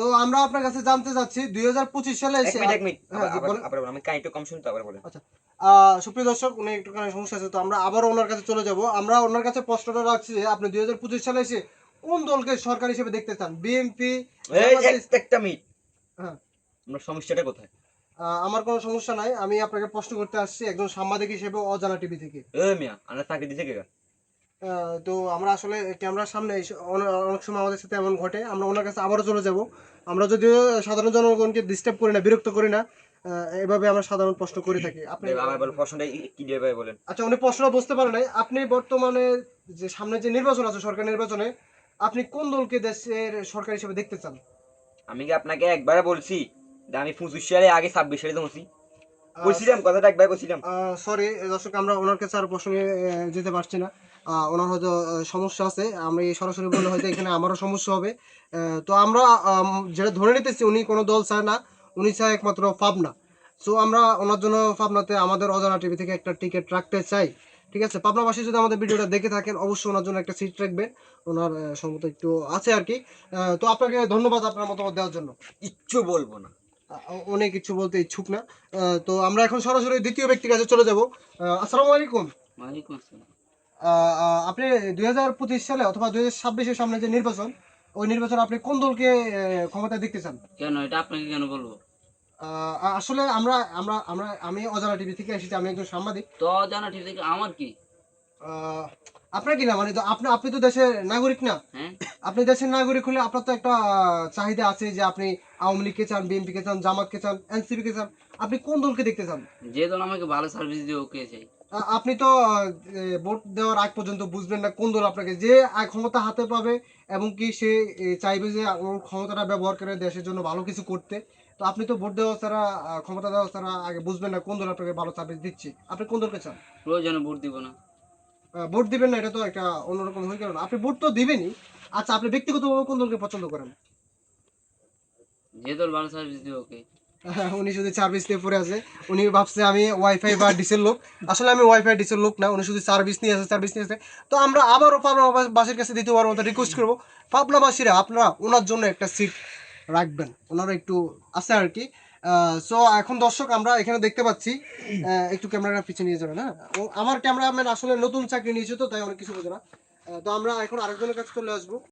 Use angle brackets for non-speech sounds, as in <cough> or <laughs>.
তো আমরা আপনার কাছে জানতে চাচ্ছি দুই সালে এসে মিনিট এক মিনিট। হ্যাঁ, আবার। আবার। আমি একটু কম শুনতে আবার বলেন। আহ, সুপ্রিয় দর্শক উনি একটুখানি সমস্যা আছে তো আমরা আবারও ওনার কাছে চলে যাব। আমরা ওনার কাছে প্রশ্নটা রাখছি যে আপনি দুই সালে এসে কোন দলকে সরকার হিসেবে দেখতে চান? বিএনপি একটা মিনিট। হ্যাঁ। আপনার সমস্যাটা কোথায়? আমার কোনো সমস্যা নাই। আমি আপনাকে প্রশ্ন করতে আসছি একজন সাংবাদিক হিসেবে অজানা টিভি থেকে। এ মিয়া আমরা চাকরি দিতে কে? আহ, তো আমরা আসলে ক্যামেরার সামনে অনেক সময় আমাদের সাথে এমন ঘটে। আমরা ওনার কাছে আবারও চলে যাব। আমরা যদিও সাধারণ জনগণকে ডিস্টার্ব করি না বিরক্ত করি না এভাবে আমরা সাধারণ প্রশ্ন করে থাকি। আপনি প্রশ্নটা কি বলেন? আচ্ছা উনি প্রশ্ন বুঝতে পারে নাই। আপনি বর্তমানে যে সামনে যে নির্বাচন আছে সরকার নির্বাচনে আপনি কোন দলকে দেশের সরকার হিসেবে দেখতে চান? আমি কি আপনাকে একবারে বলছি যে আমি পঁচিশ সালে আগে ছাব্বিশ সালে জমছি বলছিলাম কথাটা একবার বলছিলাম সরি দর্শক আমরা ওনার কাছে আর প্রসঙ্গে যেতে পারছি না। ওনার হয়তো সমস্যা আছে। আমি সরাসরি বললে হয়তো এখানে আমারও সমস্যা হবে। তো আমরা যেটা ধরে নিতেছি উনি কোনো দল চায় না উনি চায় একমাত্র পাবনা। সো আমরা ওনার জন্য পাবনাতে আমাদের অজানা টিভি থেকে একটা টিকিট রাখতে চাই। ঠিক আছে? পাবনাবাসী যদি আমাদের ভিডিওটা দেখে থাকেন অবশ্যই ওনার জন্য একটা সিট রাখবেন। ওনার সম্ভবত একটু আছে আর কি। তো আপনাকে ধন্যবাদ আপনার মতামত দেওয়ার জন্য। কিচ্ছু বলব না। উনি কিছু বলতে ইচ্ছুক না। তো আমরা এখন সরাসরি দ্বিতীয় ব্যক্তির কাছে চলে যাব। আসসালামু আলাইকুম। ওয়ালাইকুম আসসালাম। আপনি দুই হাজার পঁচিশ সালে অথবা দুই হাজার সামনে যে নির্বাচন ওই নির্বাচন আপনি কোন দলকে ক্ষমতায় দেখতে চান? কেন? এটা আপনাকে কেন বলব? আহ, আসলে আমরা আমরা আমরা আমি অজানা টিভি থেকে এসেছি আমি একজন সাংবাদিক। তো জানা ঠিক আছে আমার কি? আপনার কি না? মানে আপনি আপনি তো দেশের নাগরিক না। হ্যাঁ। আপনি দেশের নাগরিক হলে আপনার তো একটা চাহিদা আছে যে আপনি আওয়ামী লীগকে চান বিএনপি কে চান জামাতকে চান এনসিপি কে চান। আপনি কোন দলকে দেখতে চান? যে দল আমাকে ভালো সার্ভিস দিয়ে ওকে চাই। আপনি তো ভোট দেওয়ার আগ পর্যন্ত বুঝবেন না কোন দল আপনাকে যে ক্ষমতা হাতে পাবে এবং কি সে চাইবে যে ওর ক্ষমতাটা ব্যবহার করে দেশের জন্য ভালো কিছু করতে। তো আপনি তো ভোট দেওয়া ছাড়া ক্ষমতা দেওয়া ছাড়া আগে বুঝবেন না কোন দল আপনাকে ভালো সার্ভিস দিচ্ছে। আপনি কোন দলকে চান? প্রয়োজনে ভোট দিব না। ভোট দিবেন না এটা তো একটা অন্যরকম হয়ে গেল না। আপনি ভোট তো দিবেনই। আচ্ছা আপনি ব্যক্তিগতভাবে কোন দলকে পছন্দ করেন? যে দল ভালো সার্ভিস দিয়ে ওকে। <laughs> উনি শুধু সার্ভিস নিয়ে পড়ে আছে। উনি ভাবছে আমি ওয়াইফাই বা ডিসেল লোক। আসলে আমি ওয়াইফাই ডিসেল লোক না উনি শুধু সার্ভিস নিয়ে আছে সার্ভিস নিয়ে আছে। তো আমরা আবারও পাবনাবাসীর কাছে দ্বিতীয়বার মতো রিকোয়েস্ট করব। পাবনাবাসীরা আপনারা ওনার জন্য একটা সিট রাখবেন। ওনারা একটু আছে আর কি। সো এখন দর্শক, আমরা এখানে দেখতে পাচ্ছি একটু ক্যামেরাটা পিছিয়ে নিয়ে যাবেন হ্যাঁ? আমার ক্যামেরাম্যান আসলে নতুন চাকরি নিয়েছে তো, তাই অনেক কিছু বোঝে না। তো আমরা এখন আরেকজনের কাছে চলে আসব।